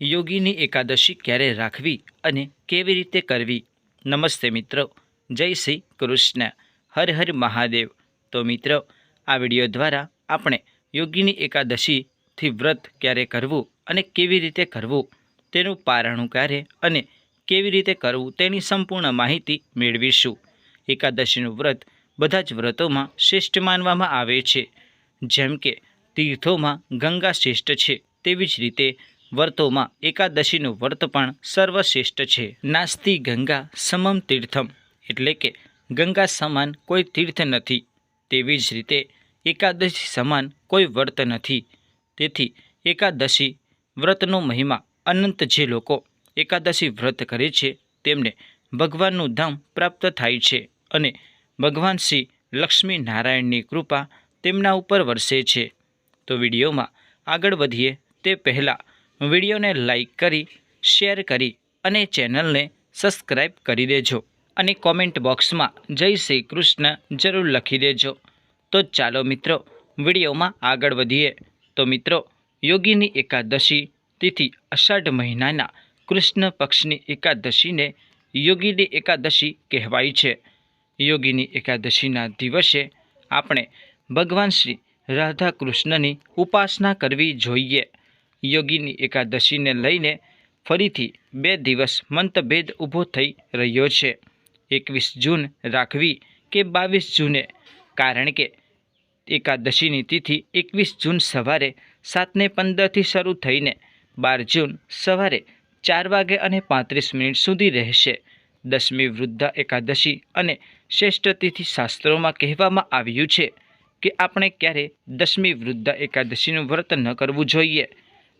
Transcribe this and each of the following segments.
યોગીની એકાદશી ક્યારે રાખવી અને કેવી રીતે કરવી? નમસ્તે મિત્રો, જય શ્રી કૃષ્ણ. હર હર મહાદેવ. તો મિત્રો, આ વીડિયો દ્વારા આપણે યોગીની એકાદશીથી વ્રત ક્યારે કરવું અને કેવી રીતે કરવું, તેનું પારણું ક્યારે અને કેવી રીતે કરવું તેની સંપૂર્ણ માહિતી મેળવીશું. એકાદશીનું વ્રત બધા જ વ્રતોમાં શ્રેષ્ઠ માનવામાં આવે છે. જેમ કે તીર્થોમાં ગંગા શ્રેષ્ઠ છે તેવી જ રીતે વ્રતોમાં એકાદશીનું વ્રત પણ સર્વશ્રેષ્ઠ છે. નાસ્તિ ગંગા સમમ તીર્થમ. એટલે કે ગંગા સમાન કોઈ તીર્થ નથી. તેવી જ રીતે એકાદશી સમાન કોઈ વ્રત નથી. તેથી એકાદશી વ્રતનો મહિમા અનંત જે લોકો એકાદશી વ્રત કરે છે, તેમને ભગવાનનું ધામ પ્રાપ્ત થાય છે અને ભગવાન શ્રી લક્ષ્મી નારાયણની કૃપા તેમના ઉપર વરસે છે. તો વિડીયોમાં આગળ વધીએ તે પહેલાં વિડીયોને લાઈક કરી, શેર કરી અને ચેનલને સબસ્ક્રાઈબ કરી દેજો. અને કોમેન્ટ બોક્સમાં જય શ્રી કૃષ્ણ જરૂર લખી દેજો. તો ચાલો મિત્રો, વિડીયોમાં આગળ વધીએ. તો મિત્રો, યોગીની એકાદશી તિથિ અષાઢ મહિનાના કૃષ્ણ પક્ષની એકાદશીને યોગીની એકાદશી કહેવાય છે. યોગીની એકાદશીના દિવસે આપણે ભગવાન શ્રી રાધા કૃષ્ણની ઉપાસના કરવી જોઈએ. યોગીની એકાદશીને લઈને ફરીથી બે દિવસ મંતભેદ ઊભો થઈ રહ્યો છે. એકવીસ જૂન રાખવી કે બાવીસ જૂને? કારણ કે એકાદશીની તિથિ એકવીસ જૂન સવારે સાતને પંદરથી શરૂ થઈને બાર જૂન સવારે ચાર વાગે અને પાંત્રીસ મિનિટ સુધી રહેશે. દસમી વૃદ્ધા એકાદશી અને શ્રેષ્ઠ તિથિ શાસ્ત્રોમાં કહેવામાં આવ્યું છે કે આપણે ક્યારે દસમી વૃદ્ધા એકાદશીનું વ્રત ન કરવું જોઈએ.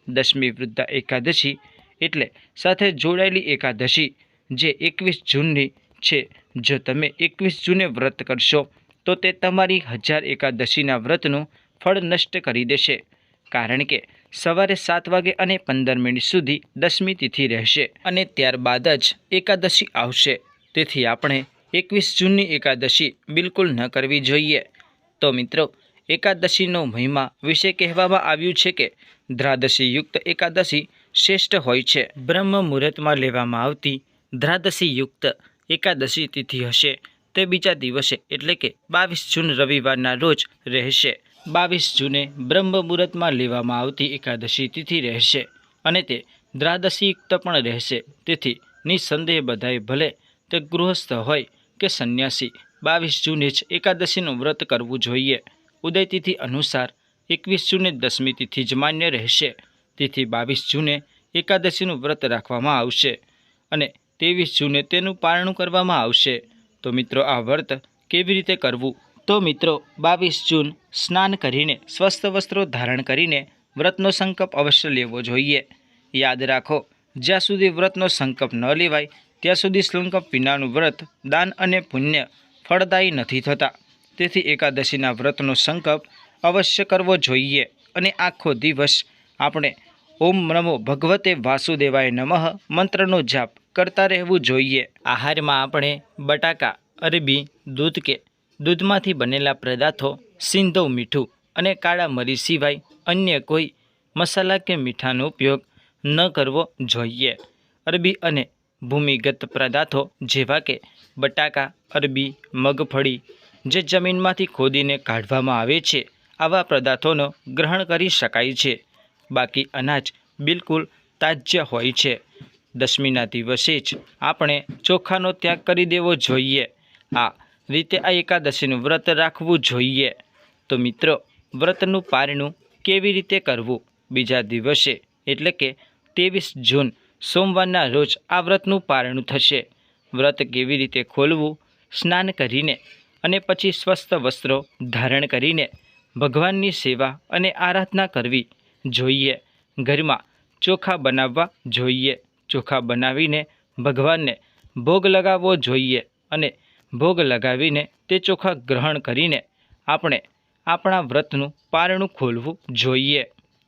દસમી વૃદ્ધા એકાદશી એટલે સાથે જોડાયેલી એકાદશી, જે એકવીસ જૂનની છે. જો તમે એકવીસ જૂને વ્રત કરશો, તો તે તમારી હજાર એકાદશીના વ્રતનું ફળ નષ્ટ કરી દેશે. કારણ કે સવારે સાત વાગે અને પંદર મિનિટ સુધી દસમી તિથિ રહેશે અને ત્યારબાદ જ એકાદશી આવશે. તેથી આપણે એકવીસ જૂનની એકાદશી બિલકુલ ન કરવી જોઈએ. તો મિત્રો એકાદશીનો મહિમા વિશે કહેવામાં આવ્યું છે કે દ્રાદશી યુક્ત એકાદશી શ્રેષ્ઠ હોય છે. બ્રહ્મ મુહૂર્તમાં લેવામાં આવતી દ્રાદશી યુક્ત એકાદશી તિથિ હશે. તે બીજા દિવસે, એટલે કે બાવીસ જૂન રવિવારના રોજ રહેશે. બાવીસ જૂને બ્રહ્મ મુહૂર્તમાં લેવામાં આવતી એકાદશી તિથિ રહેશે અને તે દ્રાદશી યુક્ત પણ રહેશે. તેથી નિસંદેહ બધાએ ભલે તે ગૃહસ્થ હોય કે સંન્યાસી, બાવીસ જૂને જ એકાદશીનું વ્રત કરવું જોઈએ. ઉદયતિથિ અનુસાર એકવીસ જૂને દસમી તિથિ જ માન્ય રહેશે. તેથી બાવીસ જૂને એકાદશીનું વ્રત રાખવામાં આવશે અને ત્રેવીસ જૂને તેનું પારણું કરવામાં આવશે. તો મિત્રો, આ વ્રત કેવી રીતે કરવું? તો મિત્રો, બાવીસ જૂન સ્નાન કરીને સ્વસ્થ વસ્ત્રો ધારણ કરીને વ્રતનો સંકલ્પ અવશ્ય લેવો જોઈએ. યાદ રાખો, જ્યાં સુધી વ્રતનો સંકલ્પ ન લેવાય, ત્યાં સુધી સંકલ્પ વિનાનું વ્રત દાન અને પુણ્ય ફળદાયી નથી થતા. તેથી એકાદશીના વ્રતનો સંકલ્પ અવશ્ય કરવો જોઈએ અને આખો દિવસ આપણે ઓમ નમો ભગવતે વાસુદેવાય નમઃ મંત્રનો જાપ કરતા રહેવું જોઈએ. આહારમાં આપણે બટાકા, અરબી, દૂધ કે દૂધમાંથી બનેલા પદાર્થો, સિંધો મીઠું અને કાળા મરી સિવાય અન્ય કોઈ મસાલા કે મીઠાનો ઉપયોગ ન કરવો જોઈએ. અરબી અને ભૂમિગત પદાર્થો જેવા કે બટાકા, અરબી, મગફળી જે જમીનમાંથી ખોદીને કાઢવામાં આવે છે, આવા પદાર્થોનો ગ્રહણ કરી શકાય છે. બાકી અનાજ બિલકુલ તાજ્ય હોય છે. દસમીના દિવસે જ આપણે ચોખાનો ત્યાગ કરી દેવો જોઈએ. આ રીતે આ એકાદશીનું વ્રત રાખવું જોઈએ. તો મિત્રો, વ્રતનું પારણું કેવી રીતે કરવું? બીજા દિવસે, એટલે કે ત્રેવીસ જૂન, સોમવારના રોજ આ વ્રતનું પારણું થશે. વ્રત કેવી રીતે ખોલવું? સ્નાન કરીને અને પછી સ્વસ્થ વસ્ત્રો ધારણ કરીને ભગવાનની સેવા અને આરાધના કરવી જોઈએ. ઘરમાં ચોખા બનાવવા જોઈએ. ચોખા બનાવીને ભગવાનને ભોગ લગાવવો જોઈએ અને ભોગ લગાવીને તે ચોખા ગ્રહણ કરીને આપણે આપણા વ્રતનું પારણું ખોલવું જોઈએ.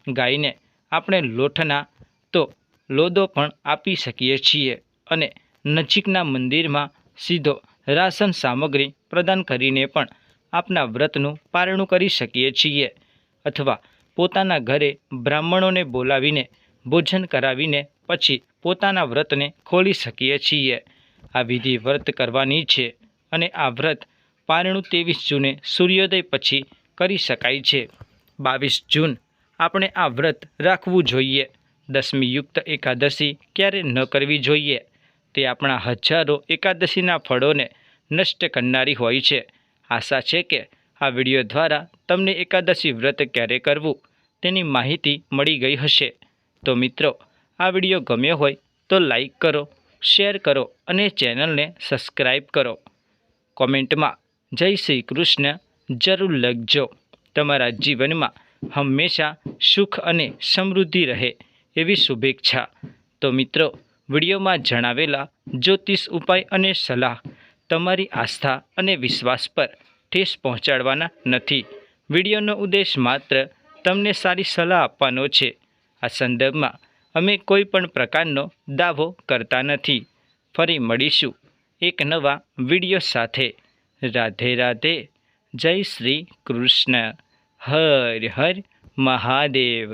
ગાયને આપણે લોઠના તો લોદો પણ આપી શકીએ છીએ અને નજીકના મંદિરમાં સીધો રાશન સામગ્રી પ્રદાન કરીને પણ આપના વ્રતનું પારણું કરી શકીએ છીએ અથવા પોતાના ઘરે બ્રાહ્મણોને બોલાવીને ભોજન કરાવીને પછી પોતાના વ્રતને ખોલી શકીએ છીએ. આ વિધિ વ્રત કરવાની છે અને આ વ્રત પારણું ત્રેવીસ જૂને સૂર્યોદય પછી કરી શકાય છે. બાવીસ જૂન, આપણે આ વ્રત રાખવું જોઈએ. દસમી યુક્ત એકાદશી ક્યારે ન કરવી જોઈએ? તે આપણા હજારો એકાદશીના ફળોને નષ્ટ કરનારી હોય છે. આશા છે કે આ વીડિયો દ્વારા તમને એકાદશી વ્રત ક્યારે કરવું તેની માહિતી મળી ગઈ હશે. તો મિત્રો, આ વીડિયો ગમ્યો હોય તો લાઈક કરો, શેર કરો અને ચેનલને સબસ્ક્રાઈબ કરો. કોમેન્ટમાં જય શ્રી કૃષ્ણ જરૂર લખજો. તમારા જીવનમાં હંમેશા સુખ અને સમૃદ્ધિ રહે એવી શુભેચ્છા. તો મિત્રો વિડીયોમાં જણાવેલા જ્યોતિષ ઉપાય અને સલાહ, તમારી આસ્થા અને વિશ્વાસ પર ઠેસ પહોંચાડવાના નથી. વિડીયોનો ઉદ્દેશ માત્ર તમને સારી સલાહ આપવાનો છે. આ સંદર્ભમાં અમે કોઈ પણ પ્રકારનો દાવો કરતા નથી. ફરી મળીશું એક નવા વીડિયો સાથે. રાધે રાધે. જય શ્રી કૃષ્ણ. હર હર મહાદેવ.